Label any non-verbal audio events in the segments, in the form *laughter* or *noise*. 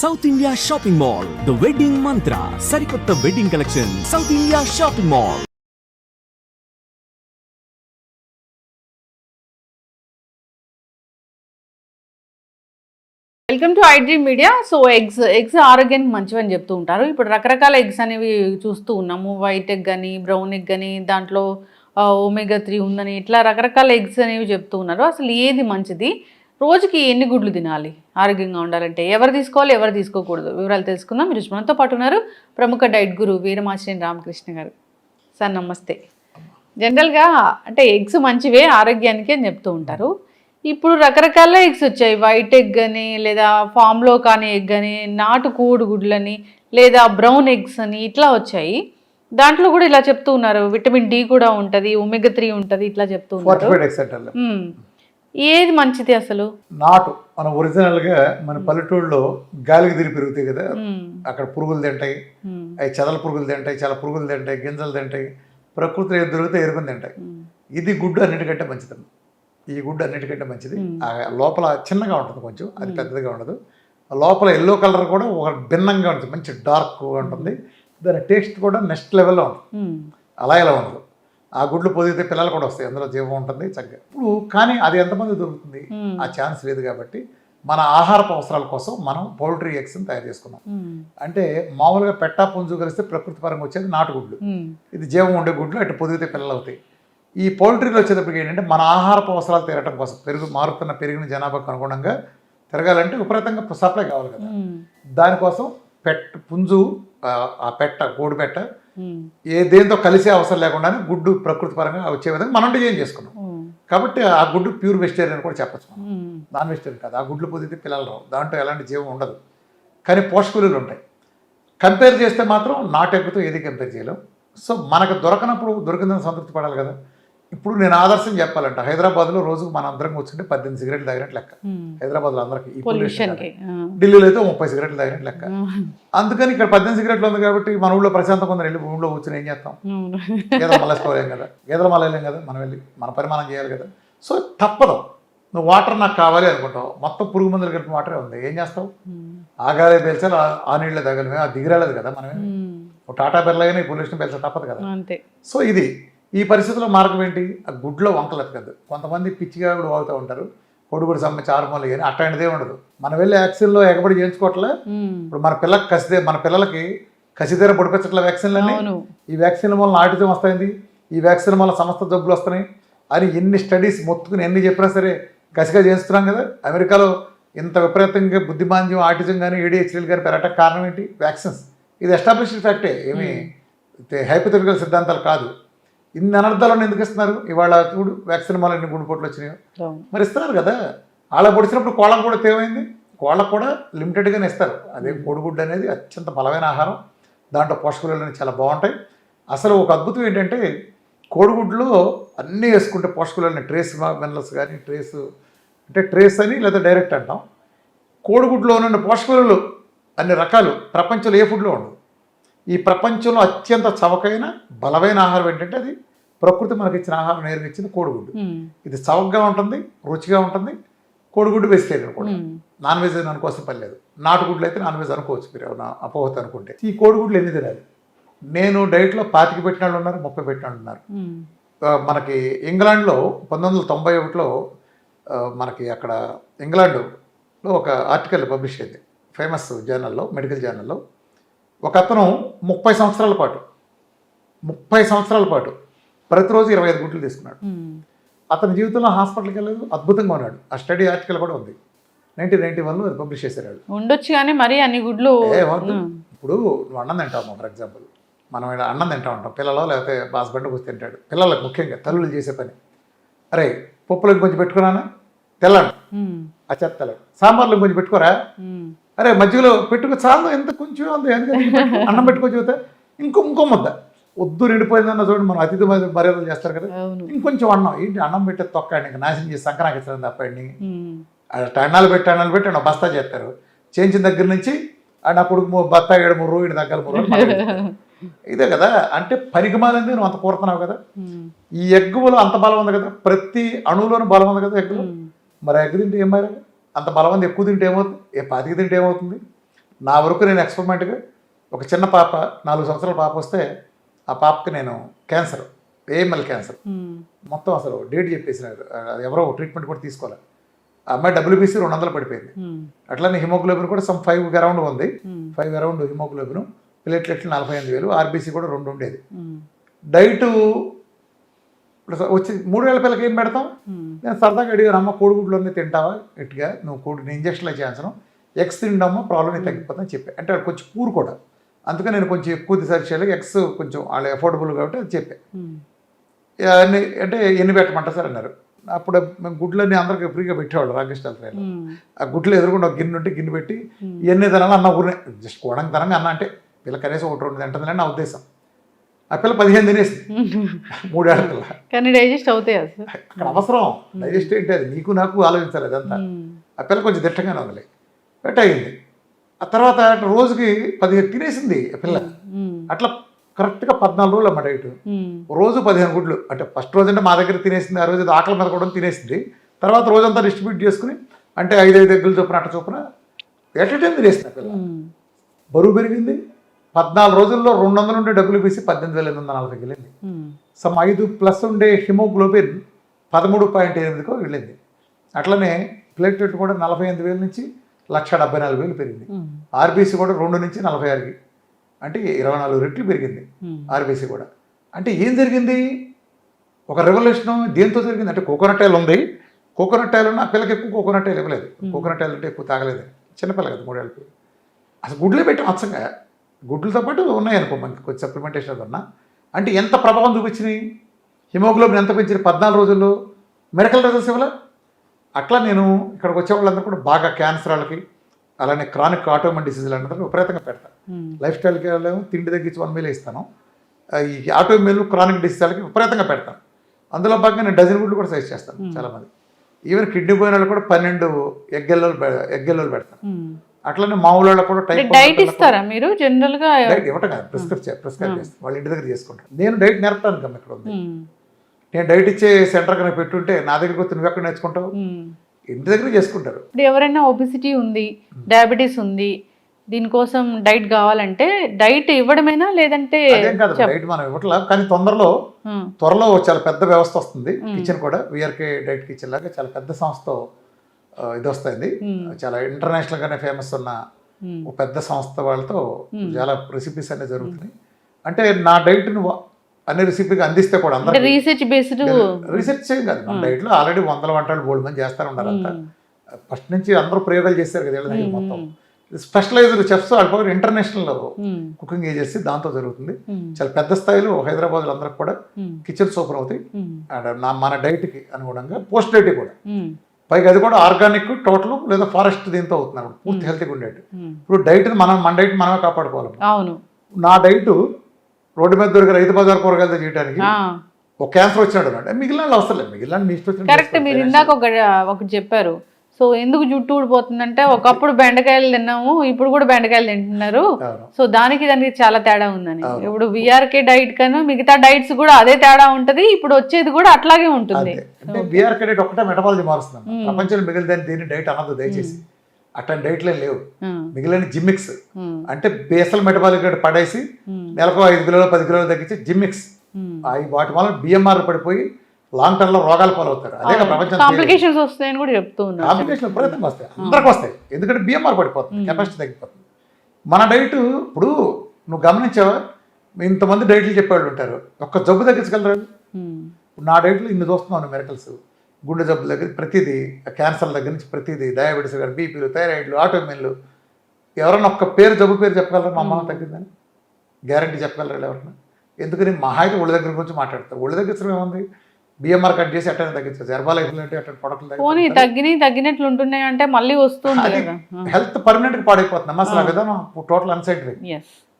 South India shopping mall the wedding mantra సరికొత్త wedding collection South India shopping mall welcome to iDream media so eggs eggs ఆరోగ్యానికి మంచివని చెప్తూ ఉంటారు. ఇప్పుడు రకరకాల ఎగ్స్ అనేవి చూస్తూ ఉన్నాము. వైట్ ఎగ్ కానీ బ్రౌన్ ఎగ్ కానీ దాంట్లో ఒమేగా త్రీ ఉందని ఇట్లా రకరకాల ఎగ్స్ అనేవి చెప్తూ ఉన్నారు. అసలు ఏది మంచిది? రోజుకి ఎన్ని గుడ్లు తినాలి? ఆరోగ్యంగా ఉండాలంటే ఎవరు తీసుకోవాలి ఎవరు తీసుకోకూడదు? వివరాలు తెలుసుకుందాం. మీరు మనతో పాటు ఉన్నారు ప్రముఖ డైట్ గురు వీరమాచినేని రామకృష్ణ గారు. సార్ నమస్తే. జనరల్గా అంటే ఎగ్స్ మంచివే ఆరోగ్యానికి అని చెప్తూ ఉంటారు. ఇప్పుడు రకరకాల ఎగ్స్ వచ్చాయి. వైట్ ఎగ్ అని లేదా ఫామ్లో కానీ ఎగ్ అని నాటు కోడి గుడ్లని లేదా బ్రౌన్ ఎగ్స్ అని ఇట్లా వచ్చాయి. దాంట్లో కూడా ఇలా చెప్తూ ఉన్నారు. విటమిన్ డి కూడా ఉంటుంది ఒమెగా త్రీ ఉంటుంది ఇట్లా చెప్తూ ఉన్నారు. ఏది మంచిది అసలు? నాటు మన ఒరిజినల్గా మన పల్లెటూళ్ళలో గాలికి తిరిగి పెరుగుతాయి కదా. అక్కడ పురుగులు తింటాయి. అవి చెదల పురుగులు తింటాయి చాలా పురుగులు తింటాయి గింజలు తింటాయి. ప్రకృతిలో ఏది దొరికితే ఎరుకుని తింటాయి. ఇది గుడ్డు అన్నిటికంటే మంచిది. ఈ గుడ్డు అన్నిటికంటే మంచిది. లోపల చిన్నగా ఉంటుంది కొంచెం అది పెద్దగా ఉండదు. లోపల ఎల్లో కలర్ కూడా ఒక భిన్నంగా ఉంటుంది మంచి డార్క్గా ఉంటుంది. దాని టేస్ట్ కూడా నెక్స్ట్ లెవెల్లో ఉంటుంది. అలా ఇలా ఉండదు. ఆ గుడ్లు పొదిగితే పిల్లలు కూడా వస్తాయి అందులో జీవం ఉంటుంది చక్కగా ఇప్పుడు కానీ అది ఎంతమంది దొరుకుతుంది. ఆ ఛాన్స్ లేదు కాబట్టి మన ఆహారపు అవసరాల కోసం మనం పౌల్ట్రీ ఎగ్స్ని తయారు చేసుకున్నాం. అంటే మామూలుగా పెట్టా పుంజు కలిస్తే ప్రకృతి పరంగా వచ్చేది నాటుగుడ్లు. ఇది జీవం ఉండే గుడ్లు అటు పొదిగితే పిల్లలు అవుతాయి ఈ పౌల్ట్రీలో వచ్చేటప్పటికి ఏంటంటే మన ఆహారపు అవసరాలు తీరటం కోసం పెరుగు మారుతున్న పెరిగిన జనాభాకు అనుగుణంగా తిరగాలంటే విపరీతంగా సప్లై కావాలి కదా. దానికోసం పెట్ పుంజు ఆ, పెట్ట కోడి పెట్ట. ఏ దేంతో కలిసే అవసరం లేకుండానే గుడ్డు ప్రకృతి పరంగా వచ్చే విధంగా మనం డిజైన్ చేసుకున్నాం. కాబట్టి ఆ గుడ్డు ప్యూర్ వెజిటేరియన్ కూడా చెప్పచ్చు మనం. నాన్ వెజిటేరియన్ కాదు. ఆ గుడ్లు పొదిగితే పిల్లలు రావు. దాంట్లో ఎలాంటి జీవం ఉండదు. కానీ పోషకులు ఉంటాయి. కంపేర్ చేస్తే మాత్రం నాటు ఎగ్గుతో ఏది కంపేర్ చేయలేం. సో మనకు దొరకనప్పుడు దొరికిందని సంతృప్తి పడాలి కదా. ఇప్పుడు నేను ఆదర్శం చెప్పాలంట. హైదరాబాద్లో రోజుకు మన అందరం కూర్చుంటే పద్దెనిమిది సిగరెట్లు తాగినట్టు లెక్క. హైదరాబాద్లో అందరికి. ఢిల్లీలో అయితే ముప్పై సిగరెట్లు తాగినట్టు లెక్క. అందుకని ఇక్కడ పద్దెనిమిది సిగరెట్లు ఉంది కాబట్టి మన ఊళ్ళో ప్రశాంతంగా ఉందని వెళ్ళి ఊళ్ళో కూర్చొని ఏం చేస్తాం. గేదెలు మళ్ళేసుకోలేం కదా. గేదెలు మళ్ళలేం కదా. మనం వెళ్ళి మన పరిమాణం చేయాలి కదా. సో తప్పదు. నువ్వు వాటర్ నాకు కావాలి అనుకుంటావు. మొత్తం పురుగు మందులు కలిపిన వాటరే ఉంది. ఏం చేస్తావు. ఆగాలే పేల్చాలి ఆ- నీళ్ళే తగలమే ఆ దిగిరాలేదు కదా మనం మ్మ్. ఓ టాటా బెర్లైనా ఈ పొల్యూషన్ పేల్చా తప్పదు కదా. సో ఇది ఈ పరిస్థితిలో మార్గం ఏంటి? ఆ గుడ్లో వంకలు ఎత్తకద్దు కొంతమంది పిచ్చిగా కూడా వాగుతూ ఉంటారు. కొడుకుడు సంబంధించి ఆరుమూలు కానీ అట్లాంటిదే ఉండదు. మనం వెళ్ళి యాక్సిన్లో ఎగబడి చేయించుకోవట్లే. ఇప్పుడు మన పిల్లకి కసిదే మన పిల్లలకి కసిదేర పొడిపించట్లే వ్యాక్సిన్లన్నీ. ఈ వ్యాక్సిన్ వల్ల ఆటిజం వస్తుంది ఈ వ్యాక్సిన్ వల్ల సమస్త జబ్బులు వస్తున్నాయి. అని ఎన్ని స్టడీస్ మొత్తుకుని ఎన్ని చెప్పినా సరే కసిగా చేస్తున్నాం కదా. అమెరికాలో ఇంత విపరీతంగా బుద్ధిమాంద్యం ఆటిజం కానీ ఏడిహెచ్డీలు కానీ పెరగటం కారణం ఏంటి? వ్యాక్సిన్స్. ఇది ఎస్టాబ్లిష్డ్ ఫ్యాక్టే. ఏమి హైపోథెటికల్ సిద్ధాంతాలు కాదు. ఇన్ని అనర్థాలను ఎందుకు ఇస్తున్నారు? ఇవాళ చూడు వ్యాక్సిన్ వల్ల ఎన్ని గుండెపోట్లు వచ్చినాయో. మరి ఇస్తున్నారు కదా? వాళ్ళ పొడిచినప్పుడు కోళ్ళకు కూడా తేమైంది? కోళ్ళకు కూడా లిమిటెడ్గానే ఇస్తారు. అదే కోడిగుడ్డు అనేది అత్యంత బలమైన ఆహారం. దాంట్లో పోషకాలు అనేవి చాలా బాగుంటాయి. అసలు ఒక అద్భుతం ఏంటంటే కోడిగుడ్లో అన్నీ వేసుకుంటే పోషకాలు ట్రేస్ మినరల్స్ కానీ ట్రేస్ అంటే ట్రేస్ అని లేదా డైరెక్ట్ అంటాం. కోడిగుడ్లో ఉన్న పోషకాలు అన్ని రకాలు ప్రపంచంలో ఏ ఫుడ్లో ఉండదు ఈ ప్రపంచంలో అత్యంత చవకైన బలమైన ఆహారం ఏంటంటే అది ప్రకృతి మనకి ఇచ్చిన ఆహారం నేరుగా ఇచ్చింది కోడిగుడ్డు. ఇది చవకగా ఉంటుంది రుచిగా ఉంటుంది కోడిగుడ్డు వెజిటేరియన్ కూడా. నాన్ వెజ్ అనుకోసం పని లేదు. నాటుగుడ్లు అయితే నాన్ వెజ్ అనుకోవచ్చు మీరు అపోహత అనుకుంటే. ఈ కోడిగుడ్లు ఎన్ని తినాలి? నేను డైట్లో పాతికి పెట్టిన వాళ్ళు ఉన్నారు ముప్పై పెట్టిన వాళ్ళు ఉన్నారు. మనకి ఇంగ్లాండ్లో పంతొమ్మిది వందల తొంభై ఒకటిలో మనకి అక్కడ ఇంగ్లాండ్లో ఒక ఆర్టికల్ పబ్లిష్ అయింది. ఫేమస్ జర్నల్లో మెడికల్ జర్నల్లో. ఒక అతను ముప్పై సంవత్సరాల పాటు ముప్పై సంవత్సరాల పాటు ప్రతిరోజు ఇరవై ఐదు గుడ్లు తీసుకున్నాడు. అతని జీవితంలో హాస్పిటల్కి వెళ్ళలేదు అద్భుతంగా ఉన్నాడు. ఆ స్టడీ ఆర్టికల్ కూడా ఉంది. నైన్టీన్ నైన్టీ వన్లో అది పబ్లిష్ చేశారు. ఉండొచ్చు కానీ మరి అన్ని గుడ్లు. ఇప్పుడు నువ్వు అన్నం తింటాము ఫర్ ఎగ్జాంపుల్. మనం అన్నం తింటా ఉంటాం పిల్లలో లేకపోతే హస్బెండ్ కూర్చొని తింటాడు. పిల్లలకు ముఖ్యంగా తల్లులు చేసే పని. అరే పప్పులకు కొంచెం పెట్టుకున్నానా? తెల్లండి. ఆ చెత్త సాంబార్లో కొంచెం పెట్టుకోరా. అరే మధ్యలో పెట్టుకో చాలు ఎంత కొంచెం ఉంది ఎందుకంటే అన్నం పెట్టుకొని చూస్తే ఇంకో ఇంకో ముద్ద. వద్దు నిండిపోయిందన్న చూడండి మనం అతిథి మర్యాద- మర్యాదలు చేస్తారు కదా. ఇంకొంచెం అన్నం. ఏంటి అన్నం పెట్టే తొక్కండి ఇంకా నాశనం చేసి సంక్రాంతి తప్పండి. టన్నాలు పెట్టి టన్నాలు పెట్టి బస్తా చేస్తారు. చేయించిన దగ్గర నుంచి నా కొడుకు బత్తా ఏడు మూడు రోజులు దగ్గర మూడు. ఇదే కదా. అంటే పరిగమాలింది నువ్వు అంత కోరుతున్నావు కదా. ఈ ఎగ్గులో అంత బలం ఉంది కదా. ప్రతి అణువులోనూ బలం ఉంది కదా ఎగ్గులో. మరి ఎగ్ తింటే ఏం మరి అంత బలం ఉంది ఎక్కువ తింటే ఏమవుతుంది? ఏ పాతికి తింటే ఏమవుతుంది? నా వరకు నేను ఎక్స్పెరిమెంట్గా ఒక చిన్న పాప నాలుగు సంవత్సరాల పాప వస్తే ఆ పాపకి నేను క్యాన్సర్ ఏఎంఎల్ క్యాన్సర్ మొత్తం అసలు డేట్ చెప్పేసినారు. అది ఎవరో ట్రీట్మెంట్ కూడా తీసుకోవాలి ఆ అమ్మాయి డబ్ల్యూబీసీ రెండు వందలు పడిపోయింది. అట్లనే హిమోగ్లోబిన్ కూడా సమ్ ఫైవ్ అరౌండ్ ఉంది. ఫైవ్ అరౌండ్ హిమోగ్లోబిన్ ప్లేట్లెట్లు నలభై ఎనిమిది వేలు ఆర్బీసీ కూడా రెండు ఉండేది. డైట్ ఇప్పుడు వచ్చి మూడు వేల పిల్లలకి ఏం పెడతాం? నేను సరదాగా అడిగాను అమ్మ కోడిగుడ్లోనే తింటావా? గట్టిగా నువ్వు కోడి నేను ఇంజక్షన్లో చేయాల్సిన ఎగ్స్ తిండమ్మా ప్రాబ్లం తగ్గిపోతుందని చెప్పి. అంటే కొంచెం పూర్ కూడా. అందుకని నేను కొంచెం ఎక్కువ చేయాలి ఎగ్స్ కొంచెం వాళ్ళు అఫోర్డబుల్ కాబట్టి అది చెప్పాను అంటే ఎన్ని పెట్టమంటారు సార్ అన్నారు. అప్పుడు మేము గుడ్లన్నీ అందరికి ఫ్రీగా పెట్టేవాళ్ళు రాకేష్ ట్రైన్లో ఆ గుడ్లు ఎదురుకుండా ఒక గిన్నె ఉంటే గిన్నె పెట్టి. ఇవన్నీ తినాలి అన్న ఊరినే జస్ట్ కోడంగా తనంగా అన్న అంటే పిల్ల కనీసం ఒకటి రెండు తింటుందని నా ఉద్దేశం. ఆ పిల్ల పదిహేను తినేసింది. మూడేళ్ళ పిల్ల కానీ డైజెస్ట్ అవుతాయి అక్కడ అవసరం. డైజెస్ట్ ఏంటి అది? నీకు నాకు ఆలోచించాలి అదంతా. ఆ పిల్ల కొంచెం దిట్టంగానే ఉందిలే బెట్ అయింది ఆ తర్వాత రోజుకి పదిహేను తినేసింది ఆ పిల్ల. అట్లా కరెక్ట్గా పద్నాలుగు రోజులు అమ్మ డైట్ రోజు పదిహేను గుడ్లు. అంటే ఫస్ట్ రోజు అంటే మా దగ్గర తినేసింది ఆ రోజు ఆకలి మీద కూడా తినేసింది. తర్వాత రోజంతా డిస్ట్రిబ్యూట్ చేసుకుని అంటే ఐదు ఐదు ఎగ్గులు చొప్పున అట్ట చొప్పున ఎట్ టైం తినేసింది ఆ పిల్ల. బరువు పెరిగింది. పద్నాలుగు రోజుల్లో రెండు వందల నుండి డబ్బులు వేసి పద్దెనిమిది వేల ఎనిమిది వందల నలభైకి వెళ్ళింది. సమ్ ఐదు ప్లస్ ఉండే హిమోగ్లోబిన్ పదమూడు పాయింట్ ఎనిమిదికో వెళ్ళింది. అట్లనే ప్లేట్లెట్ కూడా నలభై ఎనిమిది వేల నుంచి లక్ష డెబ్బై నాలుగు వేలు పెరిగింది. ఆర్బీసీ కూడా రెండు నుంచి నలభై ఆరుకి అంటే ఇరవై నాలుగు రెట్లు పెరిగింది ఆర్బీసీ కూడా. అంటే ఏం జరిగింది? ఒక రెవల్యూషన్ దేంతో జరిగింది? అంటే కోకోనట్ ఆయిల్ ఉంది. కోకోనట్ ఆయిల్ ఉన్న ఆ పిల్లకి ఎక్కువ కోకోనట్ ఆయిల్ ఇవ్వలేదు. కోకోనట్ ఆయిల్ అంటే ఎక్కువ తాగలేదు. చిన్నపిల్ల కదా మూడేళ్ళ పిల్ల అసలు గుడ్లే పెట్టాం అచ్చంగా గుడ్లతో పాటు ఉన్నాయి అనుకో మనకి కొంచెం సప్లిమెంటేషన్ అన్నా అంటే ఎంత ప్రభావం చూపించినాయి? హిమోగ్లోబిన్ ఎంత పెంచింది పద్నాలుగు రోజుల్లో? మెరకల్ రిజల్ట్స్ ఇవ్వలే? అట్లా నేను ఇక్కడికి వచ్చే వాళ్ళందరూ కూడా బాగా క్యాన్సర్ వాళ్ళకి అలానే క్రానిక్ ఆటోమన్ డిసీజులు అన్నది విపరీతంగా పెడతాను ఉమ్, లైఫ్ స్టైల్కి వెళ్ళాము తిండి తగ్గించి వన్ మీల్ ఇస్తాను. ఈ ఆటోమేల్ క్రానిక్ డిసీజ్ వాళ్ళకి విపరీతంగా పెడతాను అందులో భాగంగా నేను డజన్ గుడ్లు కూడా సజెస్ట్ చేస్తాను చాలామంది. ఈవెన్ కిడ్నీ పోయిన వాళ్ళు కూడా పన్నెండు ఎగ్గెల్లోలు ఎగ్గెల్లోలు పెడతాను. అట్లనే మామూలు కూడా టైప్ డైట్ ఇస్తారా మీరు? జనరల్గా డైట్ ఇవ్వటం కాదు ప్రిస్క్రైబ్ ప్రిస్క్రైబ్ చేస్తాను వాళ్ళ ఇంటి దగ్గర చేసుకుంటాను నేను డైట్ నేర్పడానికి అమ్మ ఇక్కడ ఉంది. నేను డైట్ ఇచ్చే సెంటర్ కనుక పెట్టుంటే నా దగ్గరికి వచ్చి నువ్వు ఎక్కడ నేర్చుకుంటావు. ఇంటి దగ్గర చేసుకుంటారు. ఇప్పుడు ఎవరైనా ఒబిసిటీ ఉంది డయాబెటీస్ ఉంది దీనికోసం డైట్ కావాలంటే డైట్ ఇవ్వడమేనా లేదంటే అదేం కాదు డైట్ మనం ఇవ్వట్లా కానీ తొందరలో త్వరలో చాలా పెద్ద వ్యవస్థ వస్తుంది. కిచెన్ కూడా విఆర్కే డైట్ కిచెన్ లాగా చాలా పెద్ద సంస్థ ఇది వస్తుంది. చాలా ఇంటర్నేషనల్ గానే ఫేమస్ ఉన్న ఒక పెద్ద సంస్థ వాళ్ళతో చాలా రెసిపీస్ అనేవి జరుగుతున్నాయి. అంటే నా డైట్ను అన్ని రెసిపీగా అందిస్తే కూడా అందరూ రీసెర్చ్ బేస్డ్ రీసెర్చ్ చేయం కాదు. మన డైట్లో ఆల్రెడీ వందల వంటలు బోల్డ్ మంది చేస్తారు ఉన్నారు అంతా. ఫస్ట్ నుంచి అందరూ ప్రయోగాలు చేశారు కదా వీళ్ళ దగ్గర మొత్తం. స్పెషలైజ్డ్ చెఫ్స్ వాళ్ళ ఇంటర్నేషనల్ కుకింగ్ ఏజెన్సీ దాంతో జరుగుతుంది. చాలా పెద్ద స్థాయిలో హైదరాబాద్ అందరికి కూడా కిచెన్ సూపర్ అవుతాయి. అండ్ నా మన డైట్కి అనుగుణంగా పోస్ట్ డైట్ కూడా. పైగా అది కూడా ఆర్గానిక్ టోటల్ లేదా ఫారెస్ట్ దీంతో అవుతున్నారు పూర్తి హెల్తీగా ఉండేది. ఇప్పుడు డైట్ మనం మన డైట్ మనమే కాపాడుకోవాలి. అవును. నా డైట్ రోడ్డు మీద దొరికే రైతు బజార్ కూరగాయలతో చేయడానికి ఒక క్యాన్సర్ వచ్చినాడు అంటే మిగిలిన అవసరం లేదు. మిగిలిన మీ కరెక్ట్. మీరు ఇందాక ఒకటి చెప్పారు. సో ఎందుకు జుట్టు ఊడిపోతుందంటే ఒకప్పుడు బెండకాయలు తిన్నాము ఇప్పుడు కూడా బెండకాయలు తింటున్నారు. సో దానికి దానికి చాలా తేడా ఉందని. ఇప్పుడు విఆర్కే డైట్ కన్నా మిగతా డైట్స్ కూడా అదే తేడా ఉంటది ఇప్పుడు వచ్చేది కూడా అట్లాగే ఉంటుంది. బీఆర్ డైట్ ఒకటే మెటబాలజీ మారుస్తుంది ప్రపంచంలో మిగిలిన దీన్ని డైట్ దయచేసి. అట్లాంటి డైట్లే లేవు. మిగిలిన జిమ్మిక్స్ అంటే బేసల్ మెటబాలిక్ రేట్ పడేసి నెలకు ఐదు కిలోలు పది కిలోలు తగ్గించి జిమ్మిక్స్ వాటి వల్ల బిఎంఆర్ పడిపోయి లాంగ్ టర్మ్లో రోగాలు పాలవుతారు. అదే ప్రపంచం కాంప్లికేషన్స్ వస్తాయని కూడా చెప్తూ ఉన్నారు. కాంప్లికేషన్ విపరీతంగా వస్తాయి. అందరికి వస్తాయి. ఎందుకంటే బిఎంఆర్ పడిపోతుంది. కెపాసిటీ తగ్గిపోతుంది. మన డైట్ ఇప్పుడు నువ్వు గమనించావా ఇంతమంది డైట్లు చెప్పేవాళ్ళు ఉంటారు. ఒక్క జబ్బు తగ్గించగలరా? నా డైట్లో ఇన్ని చూస్తున్నాను మెరకల్స్ గుండె జబ్బుల దగ్గర ప్రతిదీ క్యాన్సర్ దగ్గర నుంచి ప్రతిదీ డయాబెటీస్ కానీ బీపీలు థైరాయిడ్లు ఆటోమిన్లు ఎవరైనా ఒక్క పేరు జబ్బు పేరు చెప్పగలరా? మా అమ్మ తగ్గిందని? గ్యారంటీ చెప్పగలరా ఎవరన్నా? ఎందుకని మహా అయితే ఒళ్ళ దగ్గర గురించి మాట్లాడతారు ఒళ్ళ దగ్గర ఏముంది? బిఎంఆర్ కట్ చేసి అట్టనే తగ్గించచ్చు హెర్బల్ అంటే అట్లా ప్రొడక్ట్లు పోనీ తగ్గినాయి తగ్గినట్లు ఉంటున్నాయి అంటే మళ్ళీ వస్తుంది హెల్త్ పర్మనెంట్గా పాడైపోతుంది. అసలు ఆ విధానం టోటల్ అన్సైంటిఫిక్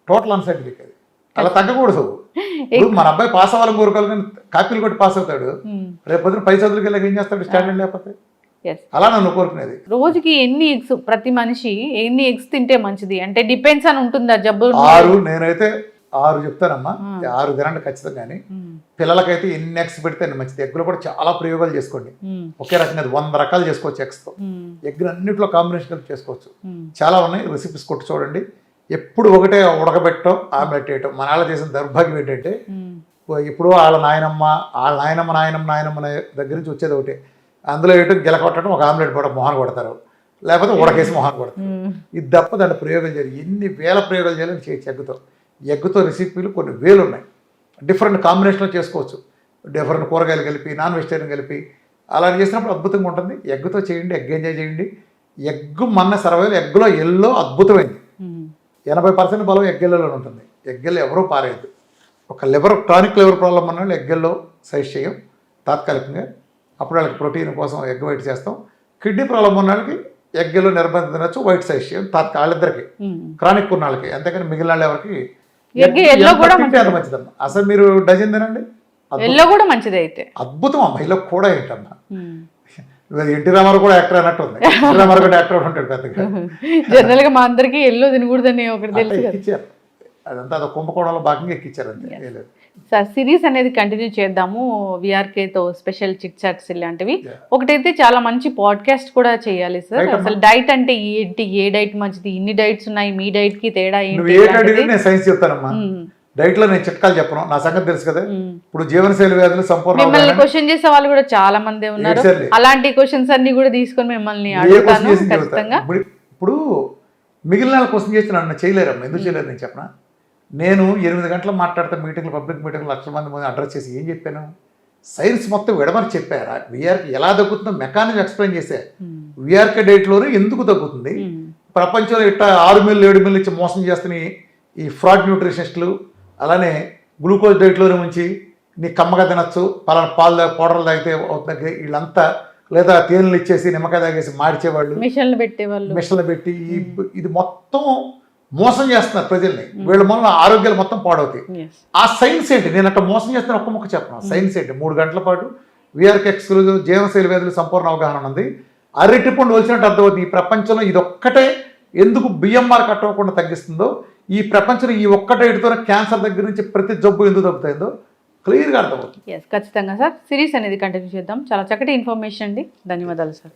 టోటల్ అన్సైంటిఫిక్ అది. అలా తగ్గకూడదు. *laughs* ఇప్పుడు మన అబ్బాయి పాస్ అవ్వాలని కోరుకోవాలి కానీ కాపీలు కొట్టి పాస్ అవుతాడు. రేపు పొద్దున పై చదువులకి వెళ్ళాక ఏం చేస్తాడు? స్టాండర్డ్ లేకపోతే? అలా నన్ను కోరుకునేది. రోజుకి ఎన్ని ఎగ్స్ ప్రతి మనిషి ఎన్ని ఎగ్స్ తింటే మంచిది? అంటే డిపెండ్స్ అని ఉంటుందా జబ్బు ఆరు నేనైతే ఆరు చెప్తానమ్మా ఆరు తినండి ఖచ్చితంగా కానీ పిల్లలకైతే ఎన్ని ఎగ్స్ పెడితే మంచిది. ఎగ్గులు కూడా చాలా ప్రయోగాలు చేసుకోండి. ఒకే రకంగా వంద రకాలు చేసుకోవచ్చు ఎగ్స్తో ఎగ్ అన్నింటిలో కాంబినేషన్ కలిపి చేసుకోవచ్చు. చాలా ఉన్నాయి. రెసిపీస్ కొట్టి చూడండి. ఎప్పుడు ఒకటే ఉడకబెట్టడం ఆమ్లెట్ వేయటం. మన వాళ్ళ చేసిన దౌర్భాగ్యం ఏంటంటే ఇప్పుడు వాళ్ళ నాయనమ్మ వాళ్ళ నాయనమ్మ నాయనమ్మ నాయనమ్మ దగ్గర నుంచి వచ్చేది ఒకటే. అందులో వేయటం గిలకొట్టడం ఒక ఆమ్లెట్ కూడా మొహాన్ కొడతారు. లేకపోతే ఉడకేసి మొహాన్ కొడతారు. ఇది తప్ప దాంట్లో ప్రయోగం జరిగి ఎన్ని వేల ప్రయోగాలు చేయాలని చేయొచ్చు ఎగ్గుతో. ఎగ్గుతో రెసిపీలు కొన్ని వేలు ఉన్నాయి డిఫరెంట్ కాంబినేషన్లో చేసుకోవచ్చు. డిఫరెంట్ కూరగాయలు కలిపి నాన్ వెజిటేరియన్ కలిపి అలా చేసినప్పుడు అద్భుతంగా ఉంటుంది. ఎగ్గుతో చేయండి ఎగ్ ఎంజాయ్ చేయండి. ఎగ్ మన సర్వైవల్ ఎగ్గులో ఎల్లో అద్భుతమైంది. ఎనభై పర్సెంట్ బలం ఎగ్గెల్లో ఉంటుంది. ఎగ్గెల్లో ఎవరూ పారేయద్దు. ఒక లివర్ టానిక్ లివర్ ప్రాబ్లం ఉన్న వాళ్ళు ఎగ్గెల్లో సైజ్ చేయం. తాత్కాలికంగా అప్పుడు వాళ్ళకి ప్రోటీన్ కోసం ఎగ్ వైట్ చేస్తాం. కిడ్నీ ప్రాబ్లం ఉన్న వాళ్ళకి ఎగ్గెల్లో నిర్బంధం తినచ్చు వైట్ సైజ్ చేయం. తాత్కాల వాళ్ళిద్దరికి. క్రానిక్ ఉన్న వాళ్ళకి. అంతేకాని మిగిలిన వాళ్ళు కూడా మంచిదమ్మా. అసలు మీరు డజన్ తినండి. ఎల్లో కూడా మంచిది అయితే అద్భుతం. అమ్మా ఇలా కూడా ఏంటమ్మా? ఎన్టీ రామారావు కూడా యాక్టర్ అన్నట్టు ఉంది. ఎన్టీ రామారావు కూడా యాక్టర్ ఉంటాడు పెద్దగా. *laughs* జనరల్గా మా అందరికి ఎల్లో తినకూడదని ఒకటి తెలుసు అదంతా అదో కుంభకోణంలో భాగంగా ఎక్కిచ్చారు అంతే. సార్ సిరీస్ అనేది కంటిన్యూ చేద్దాము. VRK తో స్పెషల్ చిట్ చాట్స్ ఇలాంటివి. ఒకటైతే చాలా మంచి పాడ్కాస్ట్ కూడా చేయాలి సార్. అసలు డైట్ అంటే ఏంటి? ఏ డైట్ మంచిది? ఇన్ని డైట్స్ ఉన్నాయి మీ డైట్కి తేడా ఏంటి? సైన్స్ చెప్తానమ్మా. మ్మ్. డైట్లో నేను చిట్కాలు చెప్పను. నా సంగతి తెలుసు కదా. ఇప్పుడు జీవనశైలి వ్యాధులు సంపూర్ణ మిమ్మల్ని క్వశ్చన్ చేసే వాళ్ళు కూడా చాలా మంది ఉన్నారు. అలాంటి క్వశ్చన్స్ అన్ని కూడా తీసుకొని మిమ్మల్ని అడుగుతాను. ఖచ్చితంగా. ఇప్పుడు మిగిలిన వాళ్ళు క్వశ్చన్ చేసి నన్ను చేయలేరమ్మా. ఎందుకు చేయలేరు నేను చెప్పనా? నేను ఎనిమిది గంటలు మాట్లాడితే మీటింగ్లు పబ్లిక్ మీటింగ్లు లక్షల మంది మంది అడ్రస్ చేసి ఏం చెప్పాను? సైన్స్ మొత్తం విడమని చెప్పారా? విఆర్కి ఎలా తగ్గుతుందో మెకానిజం ఎక్స్ప్లెయిన్ చేసే మ్మ్. విఆర్కే డైట్లోనే ఎందుకు తగ్గుతుంది? మ్మ్. ప్రపంచంలో ఇట్లా ఆరు మిల్లు ఏడు మిల్లు ఇచ్చి మోసం చేస్తున్న ఈ- ఫ్రాడ్ న్యూట్రిషనిస్టులు అలానే గ్లూకోజ్ డైట్లోనే ఉంచి నీ కమ్మగా తినచ్చు పలానా పాలు తాగి- పౌడర్లు తాగితే అవుతుంది వీళ్ళంతా లేదా తేనెలు ఇచ్చేసి నిమ్మకాయ తాగేసి మార్చేవాళ్ళు మిషన్లు పెట్టేవాళ్ళు. మిషన్లు పెట్టి ఈ ఇది మొత్తం మోసం చేస్తున్నారు ప్రజల్ని. వీళ్ళ వల్ల ఆరోగ్యాలు మొత్తం పాడవుతాయి. ఆ సైన్స్ ఏంటి? నేను అట్లా మోసం చేస్తున్న ఒక్క ముక్క చెప్పను. సైన్స్ ఏంటి? మూడు గంటల పాటు విఆర్కి ఎక్స్క్లూజివ్ జీవనశైలి వ్యాధులు సంపూర్ణ అవగాహన ఉంది. అరటి పండు వచ్చినట్టు అర్థమవుతుంది. ఈ ప్రపంచంలో ఇది ఒక్కటే ఎందుకు బిఎంఆర్ కట్టకుండా తగ్గిస్తుందో ఈ ప్రపంచంలో ఈ ఒక్క డైట్తోనే క్యాన్సర్ దగ్గర నుంచి ప్రతి జబ్బు ఎందుకు తగ్గుతుందో క్లియర్గా అర్థమవుతుంది. ఎస్ ఖచ్చితంగా సార్. సిరీస్ అనేది కంటిన్యూ చేద్దాం. చాలా చక్కటి ఇన్ఫర్మేషన్ అండి. ధన్యవాదాలు సార్.